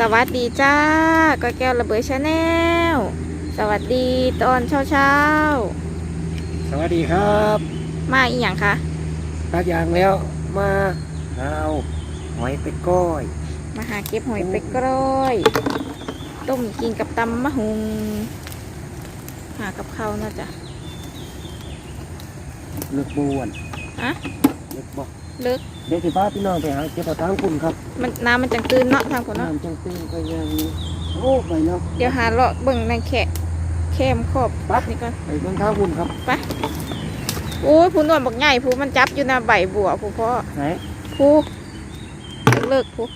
สวัสดีจ้าก็แก้วระเบิดชาแนลสวัสดีตอนเช้าเช้าสวัสดีครับๆมาอีกอย่างคะตัดยางแล้วมาหาเอาหอยไปก้อย มาหาเก็บหอยไปกร้อยต้มกินกับตำมะฮุงหากับข้าวเนาะจ้ะเลือกบวนอะเลือกบอก เลิกเด็กที่พาพี่น้องไปหาเก็บเอาตังคุณครับมันน้ำมันจังตื้นเนาะทางคนเนาะน้ำจังตื้นก็ยังมีโอ้ไปแล้วเดี๋ยวหาเลาะเบิ่งในแขะแคมขอบปั๊บนี่ก่อนไปเบิ่งทางคุณครับโอ้ยผู้นวลบักใหญ่ผู้มันจับอยู่หน้าใบบัวผู้พ่อไหนผู้บักเลิกผู้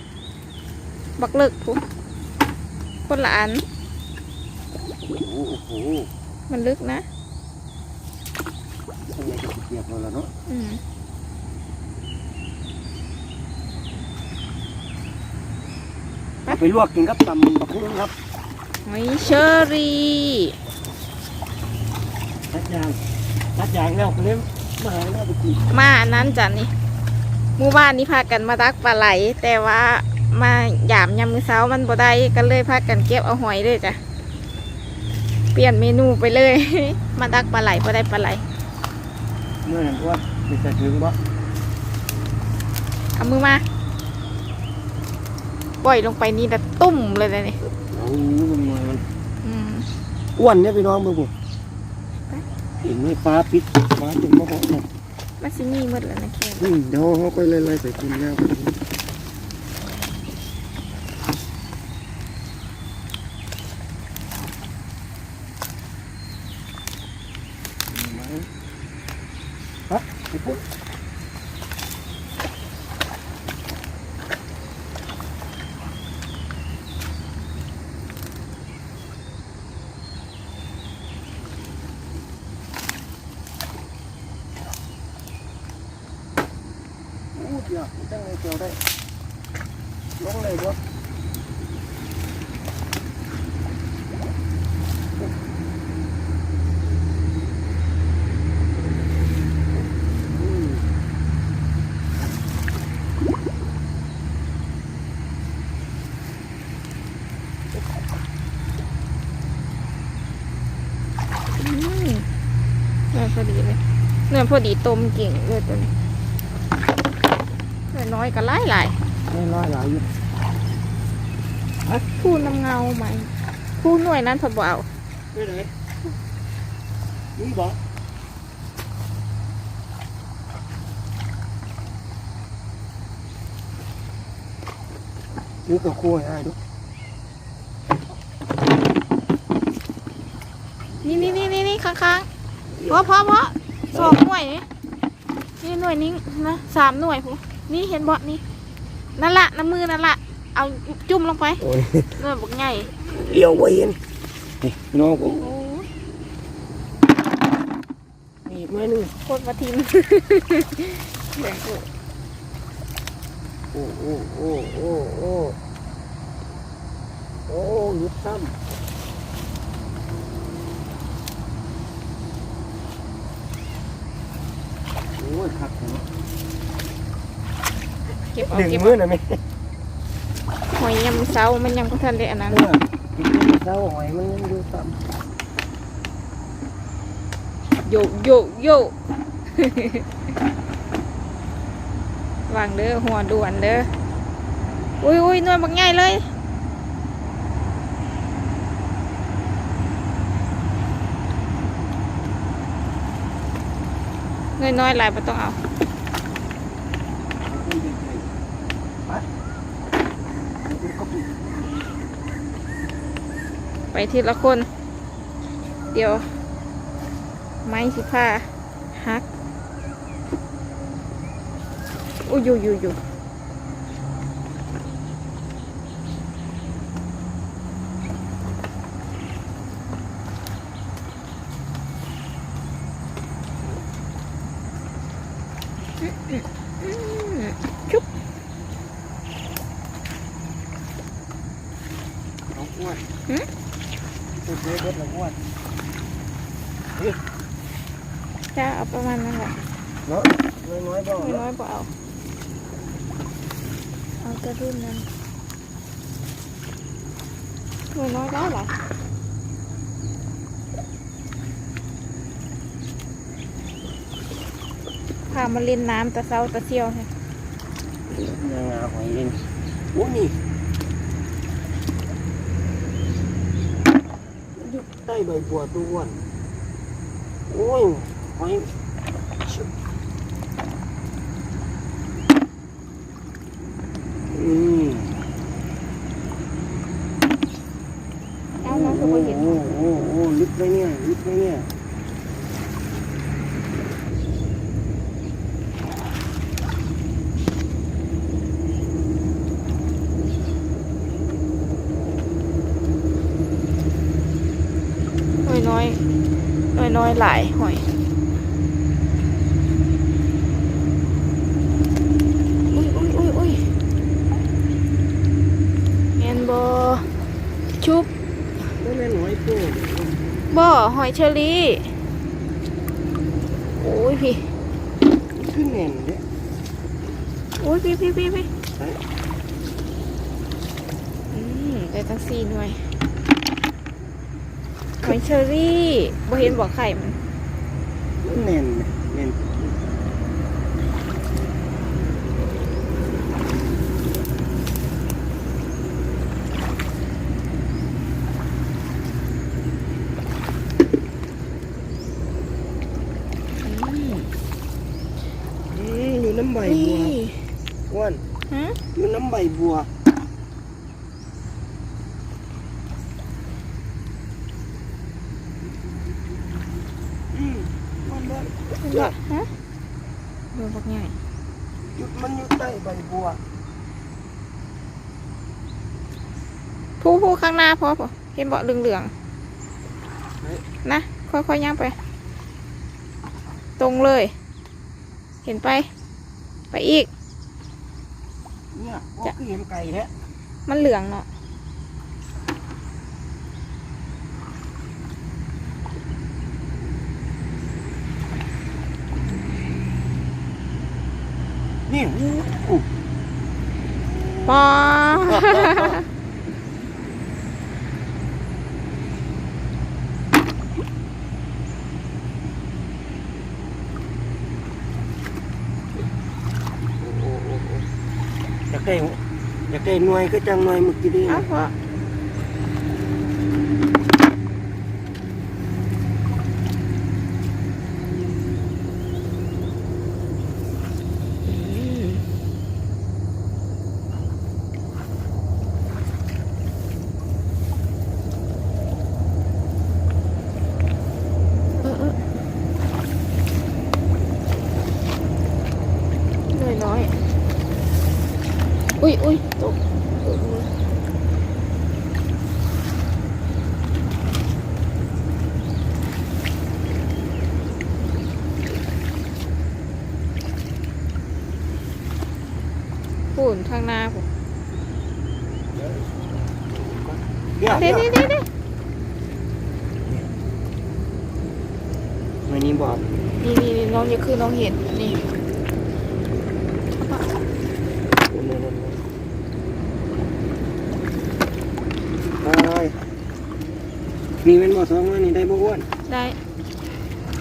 บักเลิกผู้คนละอันโอ้โหโอ้โหมันลึกนะทำไมจะเปียกเราแล้วเนาะ อืม เอา ไปลวกกินกับตำบักหุ่งครับหอยเชอรี่ตัดยางตัดยางแล้วก็เลยมาหาแล้วไปกินมาอันนั้นจ้ะนี่หมู่บ้านนี้พากันมาตักปลาไหล แต่ว่ามาหยามยามมือเช้ามันบ่ได้ก็เลยพากันเก็บเอาหอยเลยจ้ะเปลี่ยนเมนูไปเลย มาตักปลาไหลบ่ได้ปลาไหลเมื่อนั้นว่าไปจะถึงบ่เอามือมา ปล่อยลงไปนี่แล้วตุ่มเลยนะนี่โอ้โหมันมามันอืมอ้วนเนี่ยพี่น้องมือบุไปเห็นไหมฟ้าปิดฟ้าจนมะฮอกเลยมาซิมีหมดแล้วนะแค่อืมเดี๋ยวเขาก็ไล่ๆใส่กินแล้วไปกินฮะไปปุ๊บ อู้เดี๋ยวตั้งไงเจียวได้ลงเลยบ่อืม อืมเนื้อพอดีเลยเนื้อ พอดีต้มเก่งเลยตัวนี้เนื้อน้อยก็หลายหลายไม่ร้อยหลายอยู่ๆผู้น้ำเงาไหมผู้หน่วยนั้นพอบ่เอาไปไหนนี่บ่นี่ก็คั่วให้ดูนี่นี่นี่นี่นี่ข้างๆเพราะเพราะเพราะ สองหน่วยนี่นี่หน่วยนี้นะสามหน่วยผู้นี่เห็นบ่นี่นั่นละน้ำมือนั่นละเอาจุ่มลงไปโอ้ยหน่วยบักใหญ่เลี้ยวไว้เห็นนี่พี่น้องผมโอ้ยมีไม้หนึงโคตรมาทิมแบ่งกูโอ้โอ้โอ้โอ้โอ้โอ้หยุดซ้ำ โอ้ยขัดหัวเก็บเอาหนึ่งเก็บมื้อนะแม่หอยยำเซามันยังก็ทันได้อันนั้น เออกินมื้อเช้าหอยมันยังอยู่ต่โยโยโยวางเด้อหัวด่วนเด้อ อุ้ยอุ้ยหน่วยบักใหญ่เลย นน้อยหลายไม่ต้องเอาไปทีละคน เดี๋ยว ไม้สิผ้าฮักอุ้ยอยู่อยู่ องอ้วนหืมตัวเล็กเล็กน้องอ้วนจะเอาประมาณนั้นแหละเนาะน้อยๆบ้างไม่เนาะน้อยกว่าเอาเอาแต่รุ่นนั้นหน่วยน้อยได้หรอพามาเล่นน้ำตะเซาตะเซียวค่ะยังเอาหอยเล่นโอ้นี่อยู่ ใต้ใบบัวตัวอ้วนโอ้ยหอยชุบอืม เอาน้องคือบ่เห็น โอ้โหโอ้โหลึกไปเนี่ยลึกไปเนี่ย หน่วยน้อยหน่วยน้อยหลายหอยอุ้ยอุ้ยอุ้ยอุ้ยแมนบอชุบ ไม่แม่นหอยโป้ บ่อหอยเชอรี่โอ้ยพี่ขึ้นแน่นเด้โอ้ยพี่พี่พี่พี่ไปอืมได้ตั้งสี่หน่วยหอยเชอรี่บ่เห็นบ่อไข่มันมันแน่นแน่น อืม อืมอยู่น้ำใบ อุ้ บัวย อ้วน ฮะ อยู่น้ำใบบัวอืมมันมัน เป็นบ่ฮะ โดนบักใหญ่อยู่มันอยู่ใต้ใบบัวผู้ผู้ข้างหน้าพอปะเห็นเบาะเหลืองๆนะ ค่อยๆย่างไป ตรงเลย เห็นไป ไปอีก เนี่ยโอ้จะคือเห็นไก่แท้มันเหลืองเนาะนี่อู้อู้ปอ โอ้โอ้โอ้ อยากได้อยากได้หน่วยก็จังหน่วยเมื่อกี้นี่ เอาพออืมเออเออน้อยน้อย อุ้ยอุ้ยตกตกมือฝุ่นข้างหน้าผมเดี๋ยวเดี๋เดี๋ยยววเดี๋ยวเดี๋ยวหน่วยนี้บอกนี่นี่นี่น้องอย่าคือน้องเห็นนี่ ไปนี่เป็น บ่อสองแล้วนี่ได้บ่อ้วนได้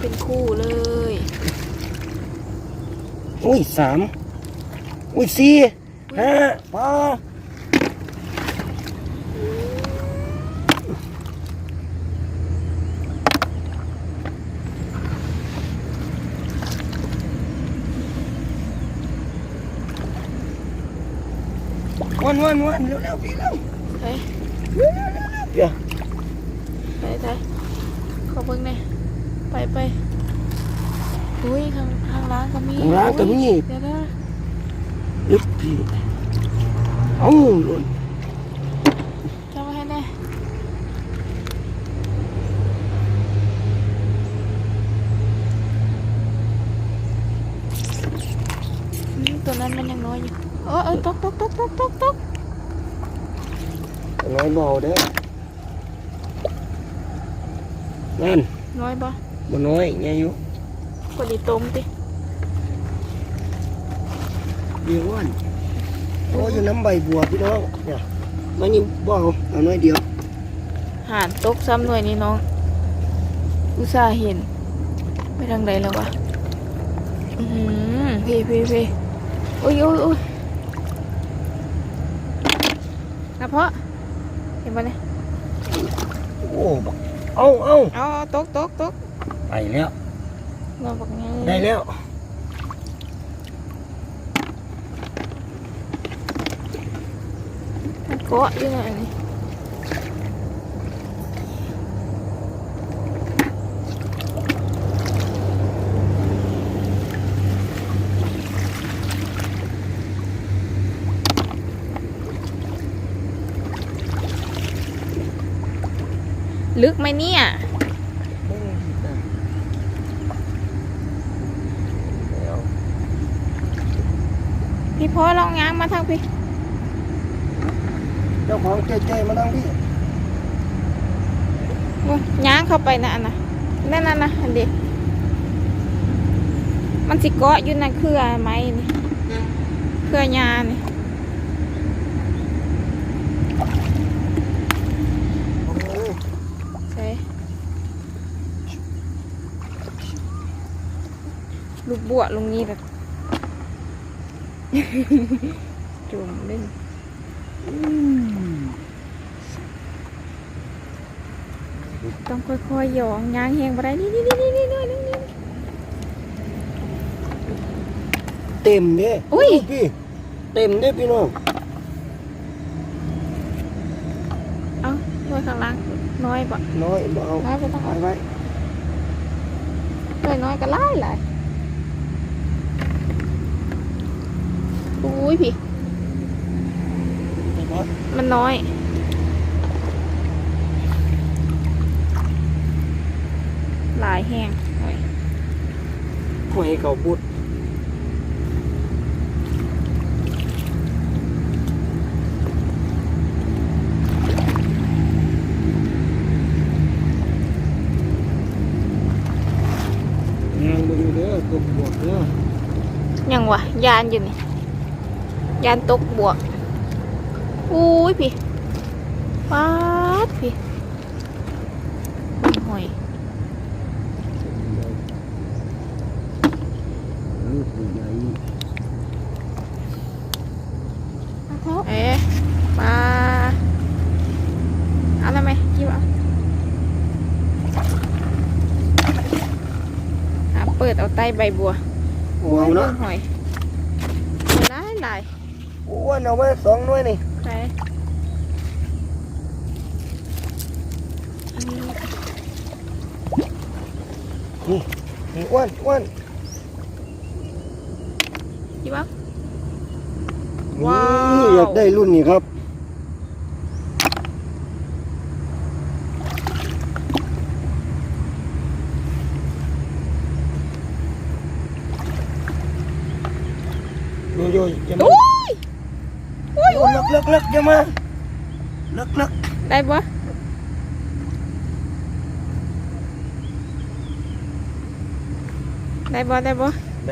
เป็นคู่เลยอุ้ยสามอุ้ยสี่ห้าพอวนวนวนเร็วเร็วพี่เร็วไปเร็วเร็วเร็วเร็วเดี๋ยว ไปไปขอเบิ่งหน่อยไปไปอุ้ยข้างข้างร้านก็มีของร้านก็มีเดี๋ยวนะอึ๊บพี่เอ้าหล่นจำไว้ให้แน่อืมตัวนั้นมันยังน้อยอยู่เออเออตกตกตกตกตกตกน้อยเบาเด้อ นั่นน้อยบ่บ่น้อยไงอยู่พอดีตรงติเดี๋ยวอ้วนโอ้อยู่น้ำใบบัวพี่น้องเนี่ยมันนี่บ่เอาเอาน้อยเดียวหานตกซ้ำหน่วยนี้น้อง อุตส่าห์เห็นไปทางใดแล้ววะอือหือพี่พี่พี่โอ้ยโอ้ยโอ้ยนะเพาะเห็นปะเนี่ยโอ้บัก เอาเอาเอาเอาตกตกตกไปแล้วนอนบอกไงได้แล้วมันเกาะอยู่หน่อยนี่ ลึกไหมเนี่ยพี่พ่อลองง้างมาทางพี่เจ้าของเจ๊ๆมานั่งพี่โอ้ยง้างเข้าไปนะอันนะนั่นน่ะนะอันเดียวมันสิเกาะอยู่ในเครือไม้นี่เครือยานี่ โอ้ย ใช่ ลูกบวลงนี้แบบ จุ่มเล่นต้องค่อยๆหยองง้างแหงไปได้นี่นี่นี่นี่นี่นี่นี่เต็มเด้อุ้ยพี่เต็มเด้พี่น้องเอาน่วยข้างล่างน้อยปะน้อยบ่เอาน้อยไปต้องไปเอาไว้น่วยน้อยก็ไล่หลย อุ้ยพี่ไปไว้มันน้อยหลายแห้งโอ้ยหวยเขาบุดงานบ่อยู่เด้อตกบวกเด้อยังวะยานอยู่นี่ ยานตกบวกอุ้ยพี่ป๊าดพี่หอยลูกใหญ่เอ๊ะปลาเอาแล้วไหมกี่บเอาหาเปิดเอาใต้ใบบัวว้าวเนาะหอยหลายหลาย อ้วนเอาไว้สองหน่วยนี่ใช่อันนี้นี่อ้วนอ้วนกี่บ้างนี่ว้าวอยากได้รุ่นนี้ครับ โยโย่อย่ามา อุ้ยอุ้ย โย ลึกลึกลึกอย่ามาลึกลึกได้ปะได้ปะได้ปะไหน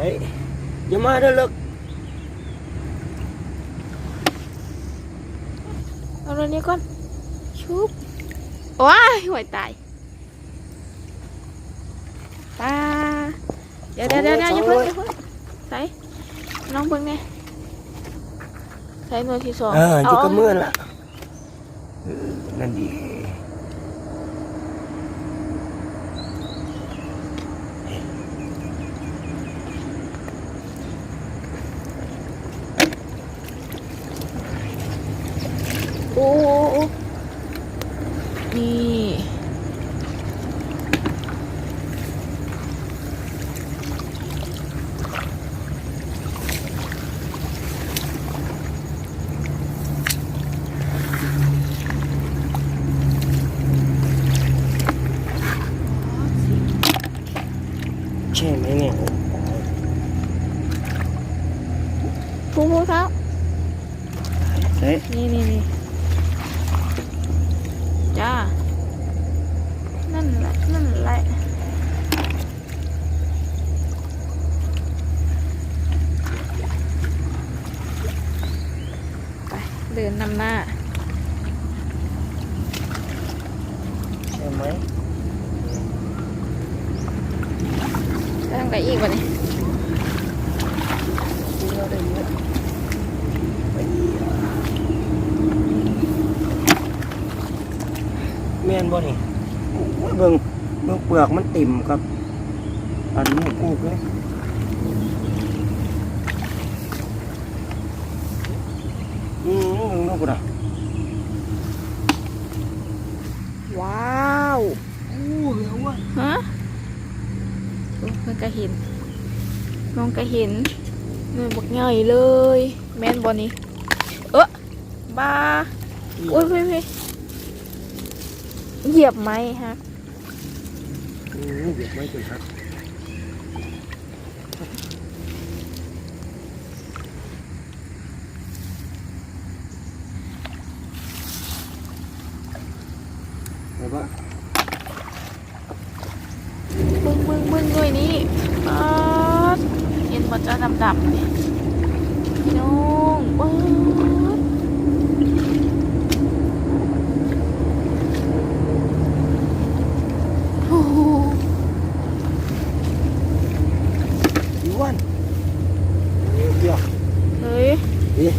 อย่ามาเด้อลึกเอาเรื่องนี้ก่อนชุบว้ายหัวตายตาเดี๋ยวเดี๋ยวเดี๋ยวเดี๋ยวอย่าเพิ่งอย่าเพิ่งใส่น้องเพิ่งเนี่ย ใส่หน่วยที่สองเอออยู่กับามือละเออนั่นดีโอ้โเดินนำหน้าเห็นไหมตั้งไปอีกวันนี้เมียนบ่นี่เบิ่งเบิ่งเปลือกมันติ่มครับ อันนี้กู้เลย มเบิ่งนกกูน่ะว้าวโอ้เหลือว่ะฮะโอ้มันก็เห็นน้องก็เห็นเงินบักใหญ่เลย แม่นบอนี่เออบ้าโอ้ยเฮ้ยเฮ้ยเหยียบไหมฮะอืมเบียดไม่จนครับเดี๋ยวว่า บึ้งบึ้งบึ้งด้วยนี่ป๊าดเห็นบอจ้าดำๆนี่พี่น้องป๊าดโอ้โห อีวันเดี๋ยว เฮ้ย นี่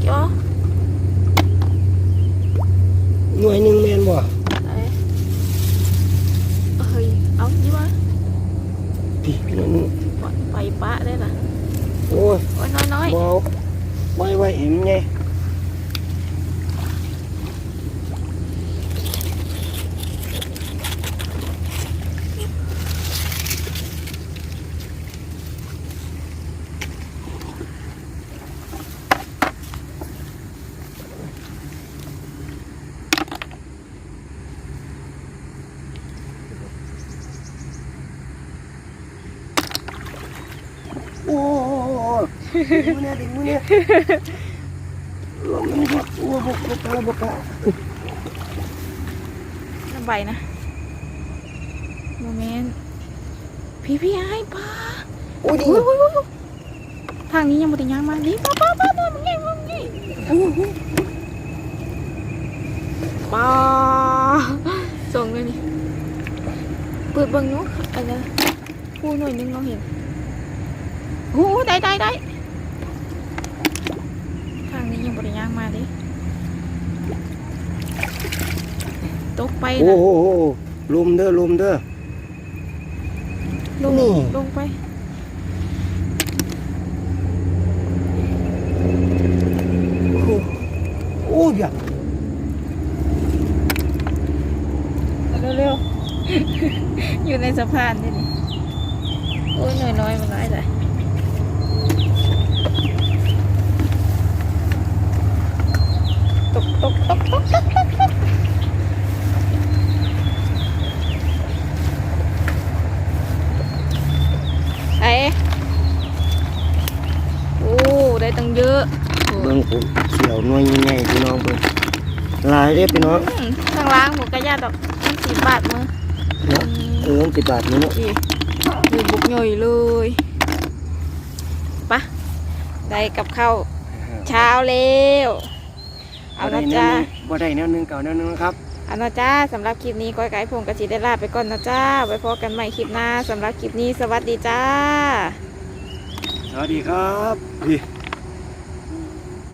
เกี่ยว หน่วยหนึ่งแมนบ่ ไหนเฮ้ย เอานี่วะพี่หน่วยหนึ่งไปปะได้ล่ะโอ้ยโอ้ยน้อยน้อยเบาไว้ไว้เห็นไง โอ้ยดึงมือเนี่ยดึงมือเนี่ยลงนี่ครับโอ้บกบกบกะ น้ำใบนะโมเมนต์พี่พี่ไอ้ป้าโอ้ยดีอุ้ยอุ้ยอุ้ยทางนี้ยังไม่ได้ยังมานี่ป้าป้าป้าป้ามึงไงมึงไงป้าส่งเลยนี่เปิดเบังเนาะอะไรนะพูดหน่อยนึงเราเห็นโอ้ได้ได้ได้ ทางนี้ยังไม่ได้ยังมาดิตกไปโอ้นะโหลุมเด้อลุมเด้อ ลงนี่ ลงไป โอ้โหโอ้ยเดี๋ยวเร็วๆ อยู่ในสะพานนี่นี่โอ้ยน้อยน้อยๆมันร้ายเลย ตกตกตกตกตกตกตกไอ้โอ้ได้ตั้งเยอะโอ้เบิ่งผมเสี่ยวหน่วยใหญ่ๆพี่น้อง เบิ่งหลายเด้อพี่น้องอืมข้างล่างหมูกระยาดอกมันสีบาทมือเนาะเออสิบบาทนี้เนาะอีอยู่บุกหน่อยเลยปะได้กับข้าวเช้าแล้วเอาบ่ได้นะแนวจ้าหนึ่งบ่ได้แนวหนึงเก่าแนวหนึงนะครับเอานะจ้าสำหรับคลิปนี้ก้อยไก่พงกระสีได้ลาไปก่อนนะจ้า ไว้พบกันใหม่คลิปหน้าสำหรับคลิปนี้สวัสดีจ้า สวัสดีครับพี่